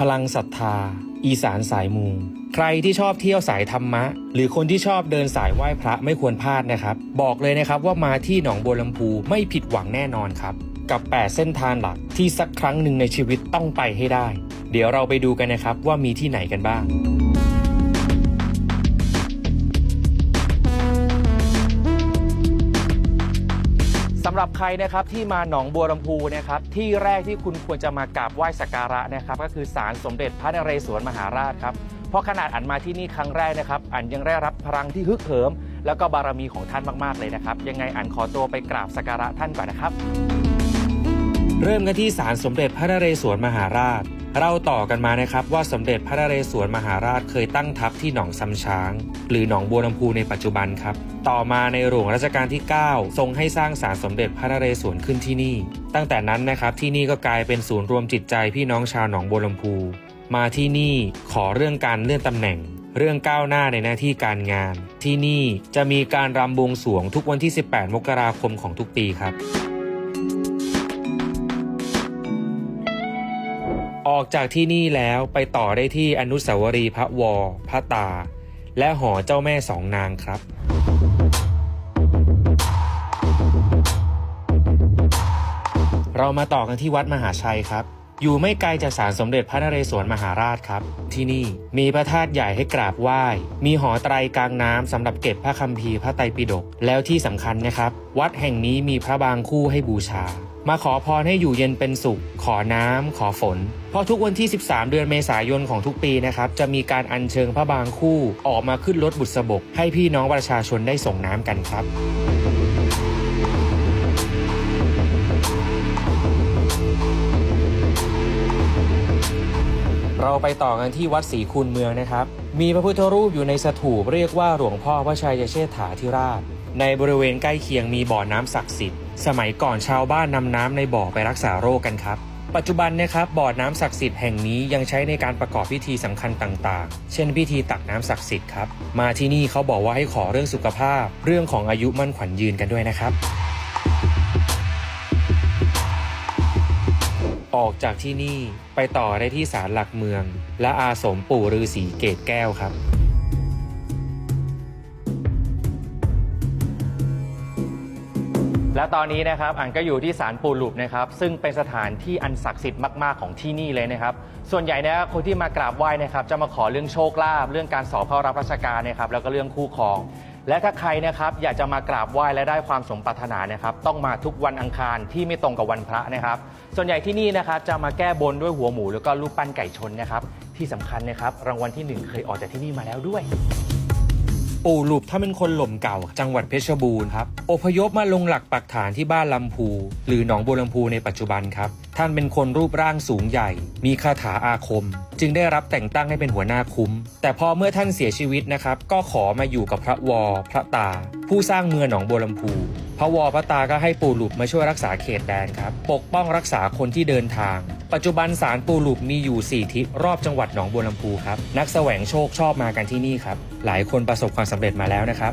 พลังศรัทธา อีสานสายมู ใครที่ชอบเที่ยวสายธรรมะ หรือคนที่ชอบเดินสายไหว้พระไม่ควรพลาดนะครับ บอกเลยนะครับว่ามาที่หนองบัวลำพูไม่ผิดหวังแน่นอนครับ กับ 8 เส้นทางหลักที่สักครั้งหนึ่งในชีวิตต้องไปให้ได้ เดี๋ยวเราไปดูกันนะครับว่ามีที่ไหนกันบ้าง หรับใครนะครับที่มาหนองบัวลำพูนะครับที่แรกที่คุณควรจะมากราบไหว้สักการะนะครับก็คือศาลสมเด็จพระนเรศวรมหาราชครับเพราะขนาดอันมาที่นี่ครั้งแรกนะครับอันยังได้รับพลังที่ฮึกเหิม แล้วก็บารมีของท่านมากๆเลยนะครับ ยังไงอันขอตัวไปกราบสักการะท่านก่อนนะครับ เริ่มกันที่ศาลสมเด็จพระนเรศวรมหาราช เราต่อกันมานะครับว่าสมเด็จพระนเรศวรมหาราชเคยตั้งทัพที่หนองซำช้าง หรือหนองบัวลำพูในปัจจุบันครับ ต่อมาในหลวงรัชกาลที่ 9 ทรงให้สร้างศาลสมเด็จพระนเรศวรขึ้นที่นี่ ตั้งแต่นั้นนะครับที่นี่ก็กลายเป็นศูนย์รวมจิตใจพี่น้องชาวหนองบัวลำพู มาที่นี่ขอเรื่องการเลื่อนตำแหน่ง เรื่องก้าวหน้าในหน้าที่การงาน ที่นี่จะมีการรำบวงสรวงทุกวันที่ 18 มกราคมของทุกปีครับ ออกจากที่นี่แล้วไปต่อได้ที่อนุสาวรีย์พระวอพระตา และหอเจ้าแม่สองนางครับ เรามาต่อกันที่วัดมหาชัยครับ อยู่ไม่ไกลจากศาลสมเด็จพระนเรศวรมหาราชครับ ที่นี่มีพระธาตุใหญ่ให้กราบไหว้ มีหอไตรกลางน้ำสำหรับเก็บพระคัมภีร์พระไตรปิฎกแล้วที่สำคัญนะครับ วัดแห่งนี้มีพระบางคู่ให้บูชา มาขอพรให้อยู่เย็นเป็นสุข ขอน้ำขอฝน เพราะทุกวันที่ 13 เดือนเมษายนของทุกปีนะครับ จะมีการอัญเชิญพระบางคู่ออกมาขึ้นรถบุษบก ให้พี่น้องประชาชนได้ส่งน้ำกันครับเราไปต่อกันที่วัดศรีคูณเมืองนะครับ มีพระพุทธรูปอยู่ในสถูปเรียกว่าหลวงพ่อพระชัยเชษฐาธิราช ในบริเวณใกล้เคียงมีบ่อน้ำศักดิ์สิทธิ์ สมัยก่อนชาวบ้านนำน้ำในบ่อไปรักษาโรคกันครับ ปัจจุบันนะครับบ่อน้ำศักดิ์สิทธิ์แห่งนี้ยังใช้ในการประกอบพิธีสำคัญต่างๆ เช่นพิธีตักน้ำศักดิ์สิทธิ์ครับ มาที่นี่เขาบอกว่าให้ขอเรื่องสุขภาพ เรื่องของอายุมั่นขวัญยืนกันด้วยนะครับออกจากที่นี่ไปต่อได้ที่ศาลหลักเมือง และอาสมปู่ฤาษีเกตแก้วครับ และตอนนี้นะครับอันก็อยู่ที่ศาลปู่หลุบนะครับซึ่งเป็นสถานที่อันศักดิ์สิทธิ์มาก ๆ ของที่นี่เลยนะครับ ส่วนใหญ่นะครับคนที่มากราบไหว้นะครับจะมาขอเรื่องโชคลาภเรื่องการสอบเข้ารับราชการนะครับแล้วก็เรื่องคู่ครอง และถ้าใครนะครับอยากจะมากราบไหว้และได้ความสมปรารถนานะครับต้องมาทุกวันอังคารที่ไม่ตรงกับวันพระนะครับ ส่วนใหญ่ที่นี่นะครับจะมาแก้บนด้วยหัวหมูแล้วก็รูปปั้นไก่ชนนะครับที่สำคัญนะครับรางวัลที่หนึ่งเคยออกจากที่นี่มาแล้วด้วย ปู่หลุบถ้าเป็นคนหล่มเก่า จังหวัดเพชรบูรณ์ครับอพยพมาลงหลักปักฐานที่บ้านลำพู หรือหนองบัวลำพูในปัจจุบันครับ ท่านเป็นคนรูปร่างสูงใหญ่ มีคาถาอาคม จึงได้รับแต่งตั้งให้เป็นหัวหน้าคุ้ม แต่พอเมื่อท่านเสียชีวิตนะครับ ก็ขอมาอยู่กับพระวอพระตา ผู้สร้างเมืองหนองบัวลำพูพระวอพระตาก็ให้ปู่หลุบมาช่วยรักษาเขตแดนครับ ปกป้องรักษาคนที่เดินทาง ปัจจุบันศาลปูหลุบมีอยู่ 4 ทิศรอบจังหวัดหนองบัวลำพูครับ นักแสวงโชคชอบมากันที่นี่ครับ หลายคนประสบความสำเร็จมาแล้วนะครับ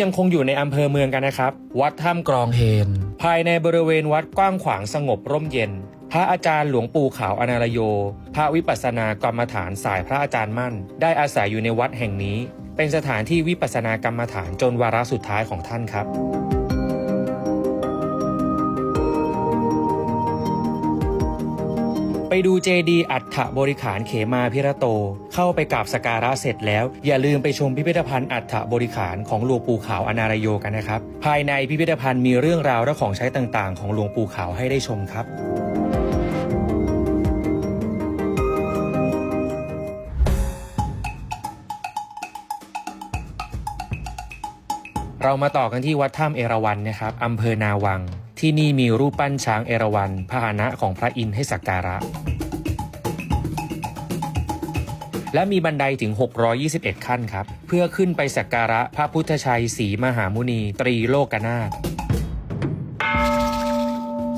ยังคงอยู่ในอำเภอเมืองกันนะครับ วัดถ้ำกรองเฮน ภายในบริเวณวัดกว้างขวางสงบร่มเย็น พระอาจารย์หลวงปู่ขาวอนารโย พระวิปัสสนากรรมฐานสายพระอาจารย์มั่น ได้อาศัยอยู่ในวัดแห่งนี้ เป็นสถานที่วิปัสสนากรรมฐานจนวาระสุดท้ายของท่านครับ ไปดูเจดีย์อัฐบริขารเขมาพิระโต เข้าไปกราบสกการะเสร็จแล้ว อย่าลืมไปชมพิพิธภัณฑ์อัฐบริขารของหลวงปู่ขาวอนารโยกันนะครับ ภายในพิพิธภัณฑ์มีเรื่องราวและของใช้ต่างๆ ของหลวงปู่ขาวให้ได้ชมครับเรามาต่อกันที่วัดถ้ำเอราวัณนะครับ อำเภอนาวัง ที่นี่มีรูปปั้นช้างเอราวัณพาหนะของพระอินทร์ให้สักการะ และมีบันไดถึง 621 ขั้นครับ เพื่อขึ้นไปสักการะพระพุทธชัยศรีมหามุนี ตรีโลกนาถ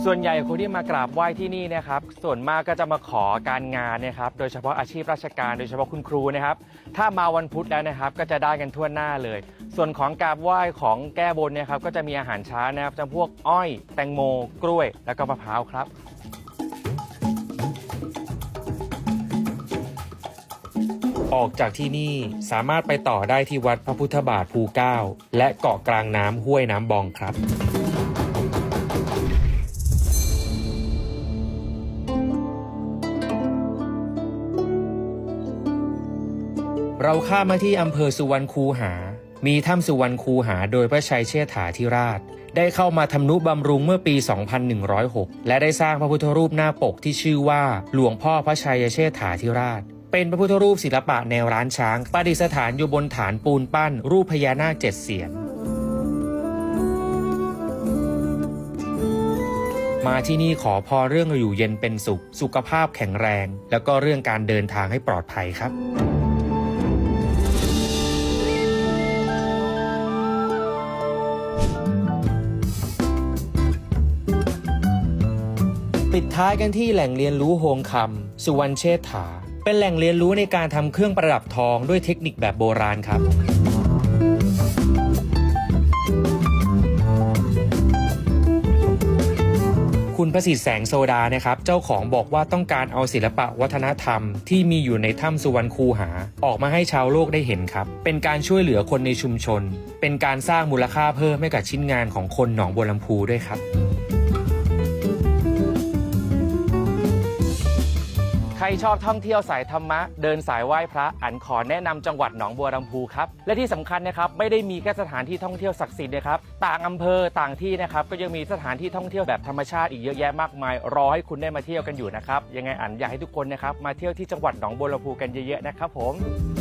ส่วนใหญ่คนที่มากราบไหว้ที่นี่นะครับ ส่วนมากก็จะมาขอการงานนะครับ โดยเฉพาะอาชีพราชการ โดยเฉพาะคุณครูนะครับ ถ้ามาวันพุธแล้วนะครับ ก็จะได้กันทั่วหน้าเลย ส่วนของกราบไหว้ของแก้บนเนี่ยครับก็จะมีอาหารช้านะครับจำพวกอ้อยแตงโม กล้วย แล้วก็มะพร้าวครับ ออกจากที่นี่สามารถไปต่อได้ที่วัดพระพุทธบาทภูเก้า และเกาะกลางน้ำห้วยน้ำบองครับ เราข้ามมาที่อำเภอสุวรรณคูหา มีถ้ำสุวรรณคูหาโดยพระชัยเชษฐาธิราช ได้เข้ามาทำนุบำรุงเมื่อปี 2106 และได้สร้างพระพุทธรูปหน้าปกที่ชื่อว่าหลวงพ่อพระชัยเชษฐาธิราช เป็นพระพุทธรูปศิลปะแนวร้านช้างประดิษฐานอยู่บนฐานปูนปั้น รูปพญานาคเจ็ดเสียนมาที่นี่ขอพรเรื่องอยู่เย็นเป็นสุข สุขภาพแข็งแรง แล้วก็เรื่องการเดินทางให้ปลอดภัยครับ ปิดท้ายกันที่แหล่งเรียนรู้โฮงคำสุวรรณเชษฐา เป็นแหล่งเรียนรู้ในการทำเครื่องประดับทองด้วยเทคนิคแบบโบราณครับคุณประสิทธิ์แสงโซดานะครับ เจ้าของบอกว่าต้องการเอาศิลปะวัฒนธรรม ที่มีอยู่ในถ้ำสุวรรณคูหา ออกมาให้ชาวโลกได้เห็นครับ เป็นการช่วยเหลือคนในชุมชน เป็นการสร้างมูลค่าเพิ่มให้กับชิ้นงานของคนหนองบัวลำพูด้วยครับ รชอบท่องเที่ยวสายธรรมะ เดินสายไหว้พระอันขอแนะนำจังหวัดหนองบัวลำพูครับ และที่สำคัญนะครับไม่ได้มีแค่สถานที่ท่องเที่ยวศักดิ์สิทธิ์นะครับต่างอำเภอต่างที่นะครับก็ยังมีสถานที่ท่องเที่ยวแบบธรรมชาติอีกเยอะแยะมากมาย รอให้คุณได้มาเที่ยวกันอยู่นะครับยังไงอันอยากให้ทุกคนนะครับมาเที่ยวที่จังหวัดหนองบัวลำพูกันเยอะๆนะครับผม